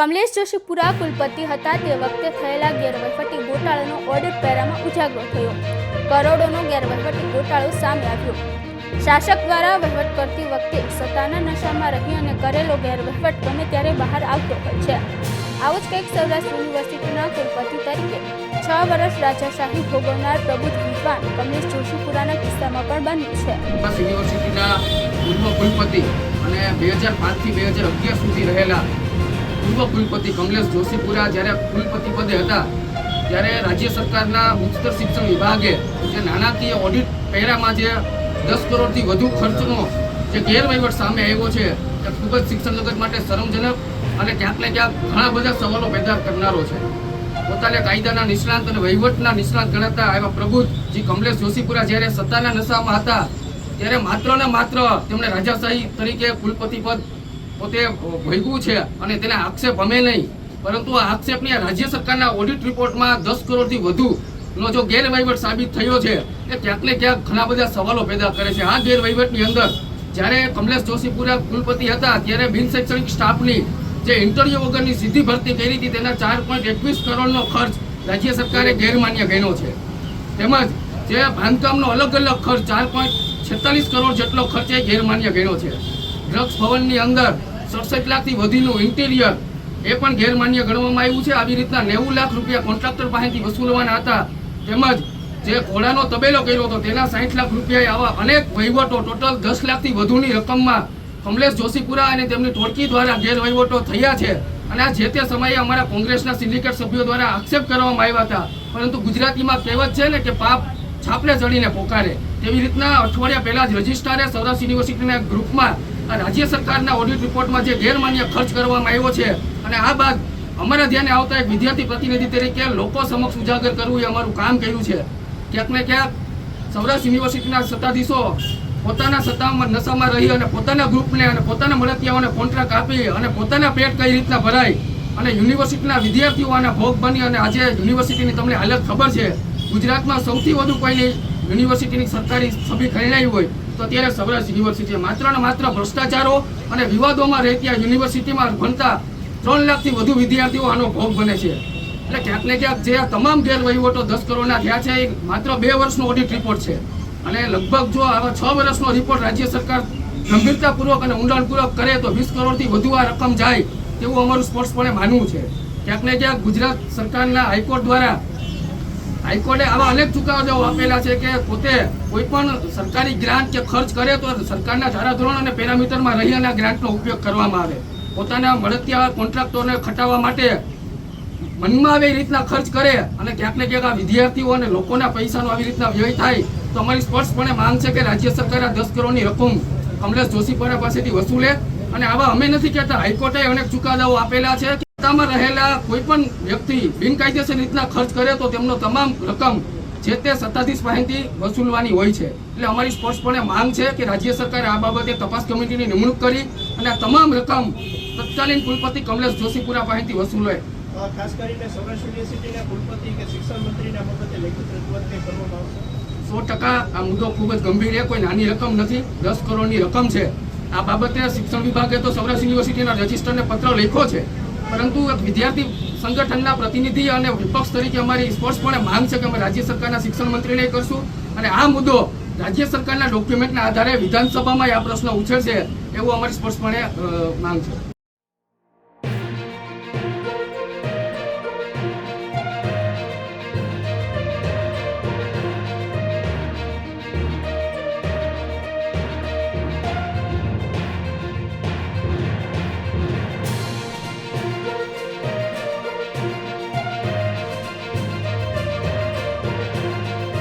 કમલેશ જોશીપુરા કુલપતિ હતા. તે વખતે થયેલા ગેરવહીવટી ગોટાળાનો ઓડિટ પેરામાં ઉજાગરો થયો. કરોડોનો ગેરવહીવટી ગોટાળો સામે આવ્યો. શાસક દ્વારા વહીવટ કરતી વખતે સત્તાના નશામાં રહી અને કરેલો ગેરવહીવટ ગમે ત્યારે બહાર આવતો હોય છે. આવું જ કંઈક સૌરાષ્ટ્ર યુનિવર્સિટીના કુલપતિ તરીકે છ વર્ષ રાજાશાહી ભોગવનાર પ્રબુદ્ધ વિદ્વાન કમલેશ જોશીપુરાના કિસ્સામાં પણ બન્યું છે. યુનિવર્સિટીના પૂર્વ કુલપતિ અને બે હજાર પાંચથી બે હજાર અગિયાર સુધી રહેલા પૂર્વ કુલપતિ કમલેશ જોશીપુરા જ્યારે કુલપતિ પદે હતા, ત્યારે રાજ્ય સરકારના ઉચ્ચતર શિક્ષણ વિભાગે જે નાણાકીય ઓડિટ પહેરામાં જે દસ કરોડથી વધુ ખર્ચનો જે ગેરવહીવટ સામે આવ્યો છે, તે ખૂબ જ શિક્ષણ જગત માટે શરમજનક અને ક્યાંક ને ક્યાંક ઘણા બધા સવાલો પેદા કરનારો છે. પોતાને કાયદાના નિષ્ણાંત અને વહીવટના નિષ્ણાંત ગણાતા એવા પ્રભુજી કમલેશ જોશીપુરા જ્યારે સત્તાના નશામાં હતા, ત્યારે માત્ર ને માત્ર તેમણે રાજાશાહી તરીકે કુલપતિ પદ પોતે ભોગવું છે અને તેને આક્ષેપ અમે નહીં. પરંતુ આ આક્ષેપની રાજ્ય સરકારના ઓડિટ રિપોર્ટમાં દસ કરોડથી વધુ નો જો ગેરવહીવટ સાબિત થયો છે, એ ક્યાંક ને ક્યાંક ઘણા બધા સવાલો પેદા કરે છે. આ ગેરવહીવટની અંદર જ્યારે કમલેશ જોશીપુરા કુલપતિ હતા, ત્યારે બિન શૈક્ષણિક સ્ટાફની જે ઇન્ટરવ્યુ વગરની સીધી ભરતી કરી હતી, તેના ચાર પોઈન્ટ એકવીસ કરોડનો ખર્ચ રાજ્ય સરકારે ગેરમાન્ય ગણ્યો છે. તેમજ જે બાંધકામનો અલગ અલગ ખર્ચ, ચાર પોઈન્ટ છેતાલીસ કરોડ જેટલો ખર્ચ એ ગેરમાન્ય ગણ્યો છે. ડ્રગ્સ ભવનની અંદર સડસઠ લાખથી વધીનું ઇન્ટિરિયર એ પણ ગેરમાન્ય ગણવામાં આવ્યું છે. આવી રીતના નેવું લાખ રૂપિયા કોન્ટ્રાક્ટર પાસેથી વસૂલવાના હતા. તેમજ જે ઘોડાનો તબેલો કર્યો હતો, તેના સાઠ લાખ રૂપિયાએ આવા અનેક વહીવટો ટોટલ દસ લાખથી વધુની રકમમાં કમલેશ જોશીપુરા અને તેમની ટોળકી દ્વારા ગેરવહીવટો થયા છે. અને આ જે તે સમયે અમારા કોંગ્રેસના સિન્ડિકેટ સભ્યો દ્વારા આક્ષેપ કરવામાં આવ્યા હતા. પરંતુ ગુજરાતીમાં કહેવત છે ને કે પાપ છાપલે ચડીને પોકારે. તેવી રીતના અઠવાડિયા પહેલાં જ રજિસ્ટ્રારે સૌરાષ્ટ્ર યુનિવર્સિટીના ગ્રુપમાં આ રાજ્ય સરકારના ઓડિટ રિપોર્ટમાં જે ગેરમાન્ય ખર્ચ કરવામાં આવ્યો છે અને આ બાદ અમારા ધ્યાને આવતા એક વિદ્યાર્થી પ્રતિનિધિ તરીકે લોકો સમક્ષ ઉજાગર કરવું એ અમારું કામ કર્યું છે. ક્યાંક ને ક્યાંક સૌરાષ્ટ્ર યુનિવર્સિટીના સત્તાધીશો પોતાના સત્તામાં નશામાં રહી અને પોતાના ગ્રુપને અને પોતાના મળતિયાઓને કોન્ટ્રાક્ટ આપી અને પોતાના પેટ કઈ રીતના ભરાય અને યુનિવર્સિટીના વિદ્યાર્થીઓ ભોગ બની અને આજે યુનિવર્સિટીની તમને હાલત ખબર છે. ગુજરાતમાં સૌથી વધુ કોઈની યુનિવર્સિટીની સરકારી છબી ખરીણાઈ હોય તો અત્યારે સૌરાષ્ટ્ર યુનિવર્સિટી માત્ર ને માત્ર ભ્રષ્ટાચારો અને વિવાદોમાં રહેતી આ યુનિવર્સિટીમાં ભણતા ત્રણ લાખથી વધુ વિદ્યાર્થીઓ આનો ભોગ બને છે. એટલે ક્યાંક ને ક્યાંક જે તમામ ગેરવહીવટો દસ કરોડના થયા છે, એ માત્ર બે વર્ષનો ઓડિટ રિપોર્ટ છે. અને લગભગ જો આવા છ વર્ષનો રિપોર્ટ રાજ્ય સરકાર ગંભીરતાપૂર્વક અને ઊંડાણપૂર્વક કરે તો વીસ કરોડથી વધુ આ રકમ જાય તેવું અમારું સ્પષ્ટપણે માનવું છે. ક્યાંક ને ક્યાંક ગુજરાત સરકારના હાઈકોર્ટ દ્વારા હાઈકોર્ટે આવા અનેક ચુકાદાઓ આપેલા છે કે પોતે કોઈ પણ સરકારી ગ્રાન્ટ કે ખર્ચ કરે તો સરકારના ધારાધોરણ અને પેરામીટરમાં રહી અને ગ્રાન્ટનો ઉપયોગ કરવામાં આવે. પોતાના મળતિયા કોન્ટ્રાક્ટોને ખટાવવા માટે મનમાં આવે રીતના ખર્ચ કરે અને ક્યાંક ને ક્યાંક આ વિદ્યાર્થીઓ અને લોકોના પૈસાનો આવી રીતના વ્યય થાય, તો અમારી સ્પષ્ટપણે માંગ છે કે રાજ્ય સરકાર આ દસ કરોડની રકમ કમલેશ જોશીપુરા પાસેથી વસૂલે. અને આવા અમે નથી કહેતા, હાઈકોર્ટે અનેક ચુકાદાઓ આપેલા છે. સત્તામાં રહેલા કોઈ પણ વ્યક્તિ બિનકાયદેસર રીતના ખર્ચ કરે તો તેમનો તમામ રકમ જે તે સત્તાધીશ પાસેથી વસૂલવાની હોય છે. એટલે અમારી સ્પષ્ટપણે માંગ છે કે રાજ્ય સરકારે આ બાબતે તપાસ કમિટીની નિમણૂક કરી અને આ તમામ રકમ તત્કાલીન કુલપતિ કમલેશ જોશીપુરા પાસેથી વસૂલે. ખાસ કરીને સૌરાષ્ટ્ર યુનિવર્સિટીના કુલપતિ કે શિક્ષણ મંત્રીના બાબતે લેખિત રજૂઆત કરવામાં આવશે? સો ટકા આ મુદ્દો ખૂબ જ ગંભીર છે કોઈ નાની રકમ નથી દસ કરોડની રકમ છે. આ બાબતે શિક્ષણ વિભાગે તો સૌરાષ્ટ્ર યુનિવર્સિટીના રજિસ્ટરને પત્ર લખ્યો છે. પરંતુ વિદ્યાર્થી સંગઠનના પ્રતિનિધિ અને વિપક્ષ તરીકે અમારી સ્પષ્ટપણે માંગ છે કે અમે રાજ્ય સરકારના શિક્ષણ મંત્રીને કરશું. અને આ મુદ્દો રાજ્ય સરકારના ડોક્યુમેન્ટના આધારે વિધાનસભામાં આ પ્રશ્ન ઉછળશે એવું અમારી સ્પષ્ટપણે માંગ છે.